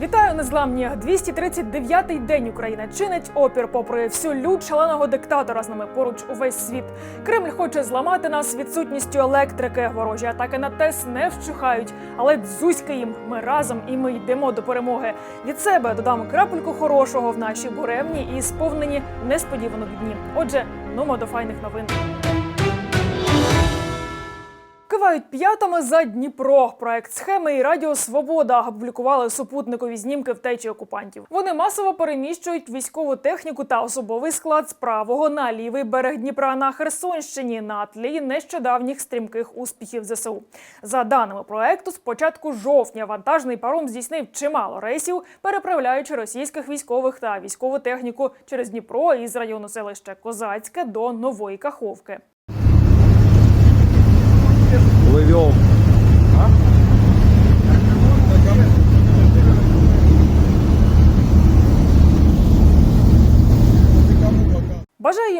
Вітаю незламні! 239-й день Україна чинить опір попри всю лють шаленого диктатора з нами поруч увесь світ. Кремль хоче зламати нас відсутністю електрики. Ворожі атаки на ТЕС не вщухають, але дзузьки їм. Ми разом і ми йдемо до перемоги. Від себе додам крапельку хорошого в наші буремні і сповнені несподівано дні. Отже, нумо до файних новин. Кивають п'ятами за Дніпро. Проект схеми і Радіо Свобода опублікували супутникові знімки втечі окупантів. Вони масово переміщують військову техніку та особовий склад з правого на лівий берег Дніпра на Херсонщині на тлі нещодавніх стрімких успіхів ЗСУ. За даними проекту, з початку жовтня вантажний паром здійснив чимало рейсів, переправляючи російських військових та військову техніку через Дніпро із району селища Козацьке до Нової Каховки. Плывем.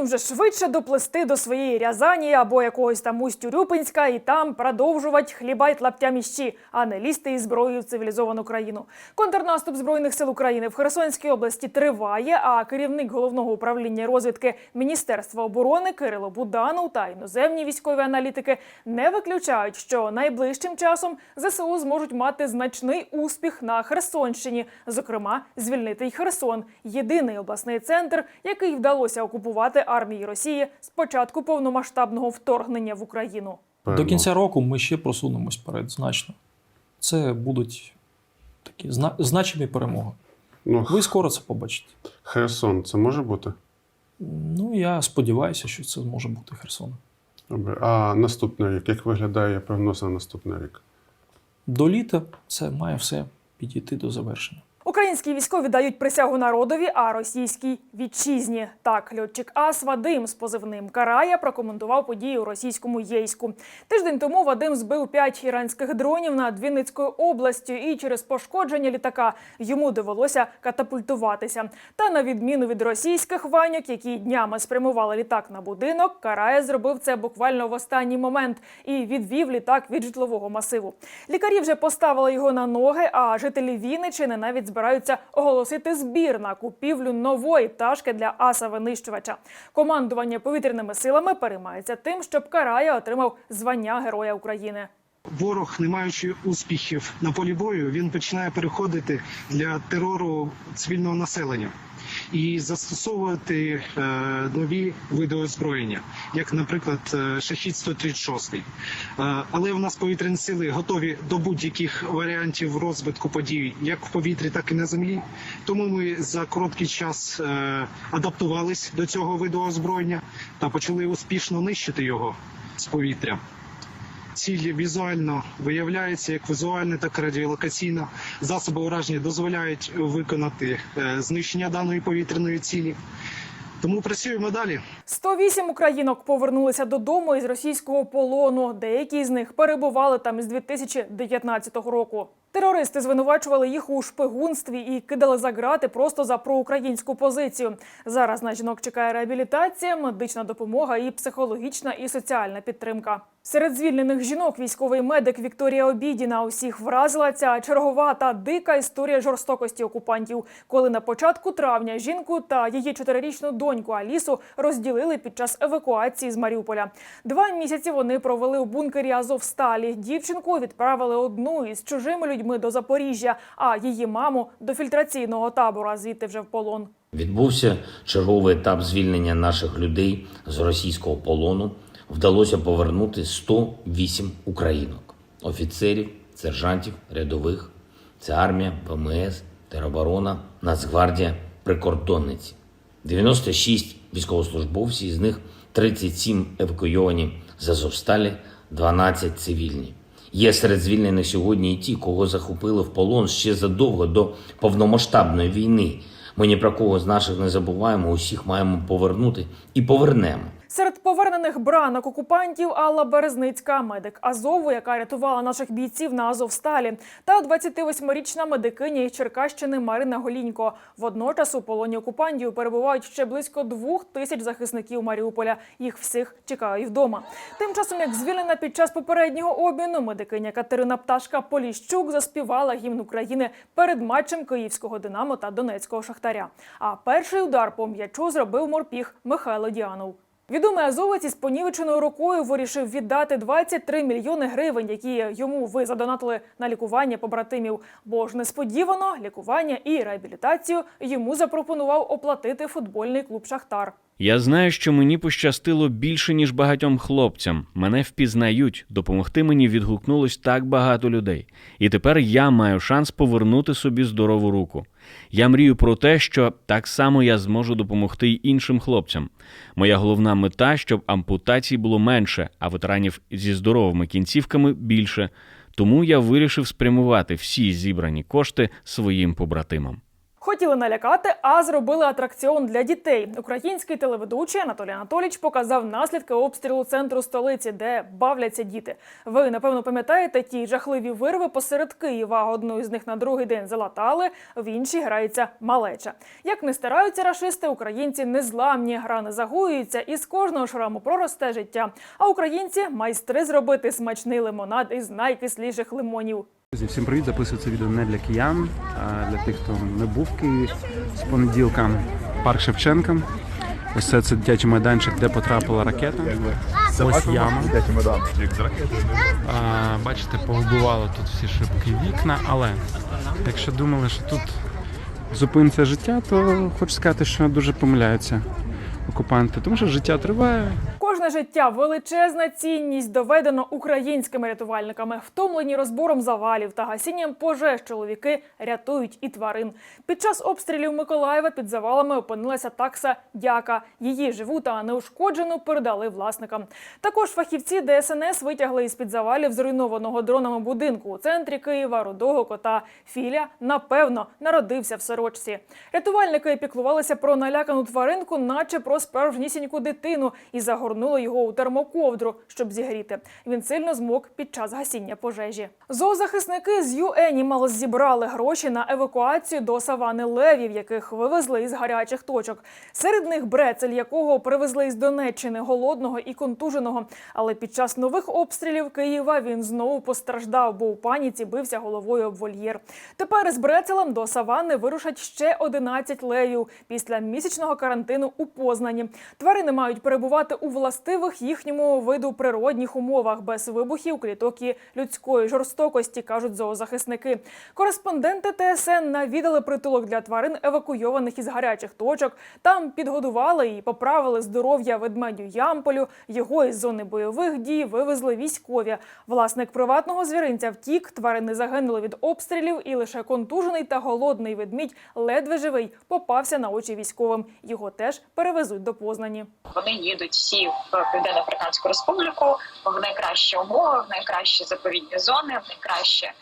Вже швидше доплести до своєї Рязані або якогось там Усть-Урюпинська і там продовжувати хлібать лаптя міщі, а не лізти із зброєю в цивілізовану країну. Контрнаступ збройних сил України в Херсонській області триває. А керівник головного управління розвідки Міністерства оборони Кирило Буданов та іноземні військові аналітики не виключають, що найближчим часом ЗСУ зможуть мати значний успіх на Херсонщині, зокрема, звільнити й Херсон єдиний обласний центр, який вдалося окупувати армії Росії з початку повномасштабного вторгнення в Україну. До кінця року ми ще просунемось вперед значно. Це будуть такі зна- значимі перемоги. Ну, Ви скоро це побачите. Херсон, це може бути? Ну, я сподіваюся, що це може бути Херсон. Добре. А наступний рік, як виглядає прогноз на наступний рік? До літа це має все підійти до завершення. Українські військові дають присягу народові, а російській вітчизні. Так, льотчик Ас Вадим з позивним Карая прокоментував події у російському Єйську. Тиждень тому Вадим збив п'ять іранських дронів над Вінницькою областю, і через пошкодження літака йому довелося катапультуватися. Та на відміну від російських ваньок, які днями спрямували літак на будинок, Карая зробив це буквально в останній момент і відвів літак від житлового масиву. Лікарі вже поставили його на ноги, а жителі Вінничини навіть збираються оголосити збір на купівлю нової пташки для аса винищувача. Командування повітряними силами переймається тим, щоб Карая отримав звання Героя України. Ворог, не маючи успіхів на полі бою, він починає переходити для терору цивільного населення і застосовувати е, нові види озброєння, як, наприклад, е, шахід 136 Е, але у нас повітряні сили готові до будь-яких варіантів розвитку подій, як в повітрі, так і на землі. Тому ми за короткий час адаптувались до цього виду озброєння та почали успішно нищити його з повітря. Ціль візуально виявляється як візуальна, так і радіолокаційна. Засоби ураження дозволяють виконати е, знищення даної повітряної цілі. Тому працюємо далі. 108 українок повернулися додому із російського полону. Деякі з них перебували там із 2019 року. Терористи звинувачували їх у шпигунстві і кидали за грати просто за проукраїнську позицію. Зараз на жінок чекає реабілітація, медична допомога і психологічна і соціальна підтримка. Серед звільнених жінок військовий медик Вікторія Обідіна усіх вразила ця чергова та дика історія жорстокості окупантів, коли на початку травня жінку та її чотирирічну доньку Алісу розділили під час евакуації з Маріуполя. Два місяці вони провели у бункері Азовсталі. Дівчинку відправили одну із чужими людьми до Запоріжжя, а її маму до фільтраційного табора, звідти вже в полон. Відбувся черговий етап звільнення наших людей з російського полону. Вдалося повернути 108 українок, офіцерів, сержантів, рядових. Це армія, ВМС, тероборона, Нацгвардія, прикордонниці. 96 військовослужбовців, з них 37 евакуйовані з Азовсталі, 12 цивільні. Є серед звільнених сьогодні і ті, кого захопили в полон ще задовго до повномасштабної війни. Ми ні про кого з наших не забуваємо, усіх маємо повернути і повернемо. Серед повернених бранок окупантів Алла Березницька, медик Азову, яка рятувала наших бійців на Азовсталі, та 28-річна медикиня із Черкащини Марина Голінько. Водночас у полоні окупантів перебувають ще близько двох тисяч захисників Маріуполя. Їх всіх чекають вдома. Тим часом, як звільнена під час попереднього обміну, медикиня Катерина Пташка Поліщук заспівала гімн України перед матчем київського Динамо та Донецького Шахтаря. А перший удар по м'ячу зробив морпіг Михайло Діанов. Відомий азовець із понівеченою рукою вирішив віддати 23 мільйони гривень, які йому ви задонатили на лікування побратимів. Бо ж несподівано лікування і реабілітацію йому запропонував оплатити футбольний клуб Шахтар. Я знаю, що мені пощастило більше, ніж багатьом хлопцям. Мене впізнають, допомогти мені відгукнулось так багато людей. І тепер я маю шанс повернути собі здорову руку. Я мрію про те, що так само я зможу допомогти й іншим хлопцям. Моя головна мета, щоб ампутацій було менше, а ветеранів зі здоровими кінцівками більше. Тому я вирішив спрямувати всі зібрані кошти своїм побратимам. Хотіли налякати, а зробили атракціон для дітей. Український телеведучий Анатолій Анатолійович показав наслідки обстрілу центру столиці, де бавляться діти. Ви напевно пам'ятаєте ті жахливі вирви посеред Києва. Одну із них на другий день залатали, в іншій грається малеча. Як не стараються рашисти, українці незламні, гра не загоюється, і з кожного шраму проросте життя. А українці майстри зробити смачний лимонад із найкисліших лимонів. Друзі, всім привіт! Записую це відео не для киян, а для тих, хто не був в Києві з понеділка. Парк Шевченка. Ось це, це дитячий майданчик, де потрапила ракета. Ось яма. А, бачите, повбивало тут всі шибки вікна, але якщо думали, що тут зупиниться життя, то хочу сказати, що дуже помиляються окупанти, тому що життя триває, Кожне життя величезна цінність доведено українськими рятувальниками. Втомлені розбором завалів та гасінням пожеж чоловіки рятують і тварин. Під час обстрілів Миколаєва під завалами опинилася такса дяка. Її живу та неушкоджену передали власникам. Також фахівці ДСНС витягли із під завалів зруйнованого дронами будинку у центрі Києва рудого кота. Філя напевно народився в сорочці. Рятувальники піклувалися про налякану тваринку, наче про справжнісіньку дитину, і загорнули його у термоковдру, щоб зігріти. Він сильно змок під час гасіння пожежі. Зоозахисники з ЮЕНІМАЛ зібрали гроші на евакуацію до савани левів, яких вивезли із гарячих точок. Серед них брецель, якого привезли із Донеччини, голодного і контуженого. Але під час нових обстрілів Києва він знову постраждав, бо у паніці бився головою об вольєр. Тепер із брецелем до савани вирушать ще 11 левів після місячного карантину у Познані. Тварини мають перебувати у властивих їхньому виду природних умовах без вибухів, кліток і людської жорстокості, кажуть зоозахисники. Кореспонденти ТСН навідали притулок для тварин, евакуйованих із гарячих точок. Там підгодували і поправили здоров'я ведмедю Ямполю. Його із зони бойових дій вивезли військові. Власник приватного звіринця втік, тварини загинули від обстрілів, і лише контужений та голодний ведмідь, ледве живий, попався на очі військовим. Його теж перевезуть до Познані. Вони їдуть всі в Південно-Африканську Республіку в найкращі умови, в найкращі заповідні зони, в найкращі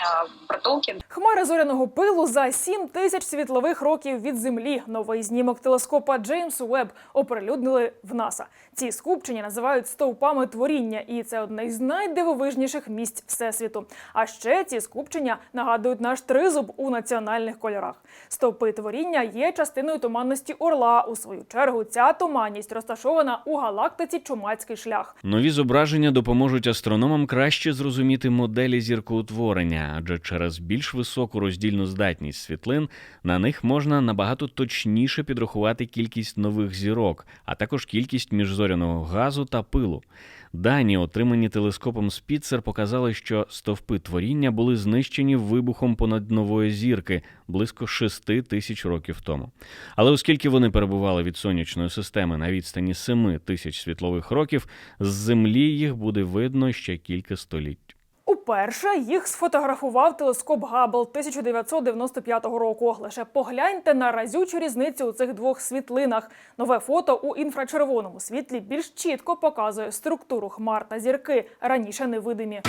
е, притулки. Хмари зоряного пилу за 7 тисяч світлових років від землі. Новий знімок телескопа Джеймс Уебб оприлюднили в НАСА. Ці скупчення називають стовпами творіння, і це одне із найдивовижніших місць всесвіту. А ще ці скупчення нагадують наш тризуб у національних кольорах. Стовпи творіння є частиною туманності Орла. У свою чергу ця туманність розташована у галактиці Чумацький шлях. Нові зображення допоможуть астрономам краще зрозуміти моделі зіркоутворення, адже через більш високу роздільну здатність світлин на них можна набагато точніше підрахувати кількість нових зірок, а також кількість міжзоряного газу та пилу. Дані, отримані телескопом Спіцер, показали, що стовпи творіння були знищені вибухом понаднової зірки близько 6 тисяч років тому. Але оскільки вони перебували від сонячної системи на відстані 7 тисяч світлових років, з землі їх буде видно ще кілька століть. Уперше їх сфотографував телескоп Габл 1995 року. Лише погляньте на разючу різницю у цих двох світлинах. Нове фото у інфрачервоному світлі більш чітко показує структуру хмар та зірки, раніше невидимі.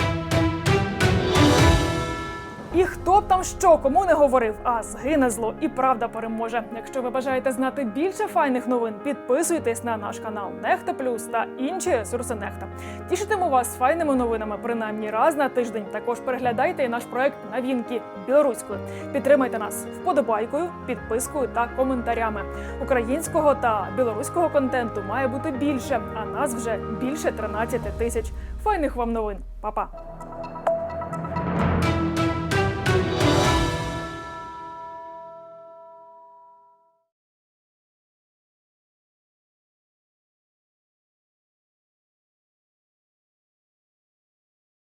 І хто б там що кому не говорив, а згине зло і правда переможе. Якщо ви бажаєте знати більше файних новин, підписуйтесь на наш канал Нехта Плюс та інші ресурси Нехта. Тішитиму вас файними новинами принаймні раз на тиждень. Також переглядайте і наш проект новинки білоруською. Підтримайте нас вподобайкою, підпискою та коментарями. Українського та білоруського контенту має бути більше, а нас вже більше 13 тисяч. Файних вам новин, Па-па!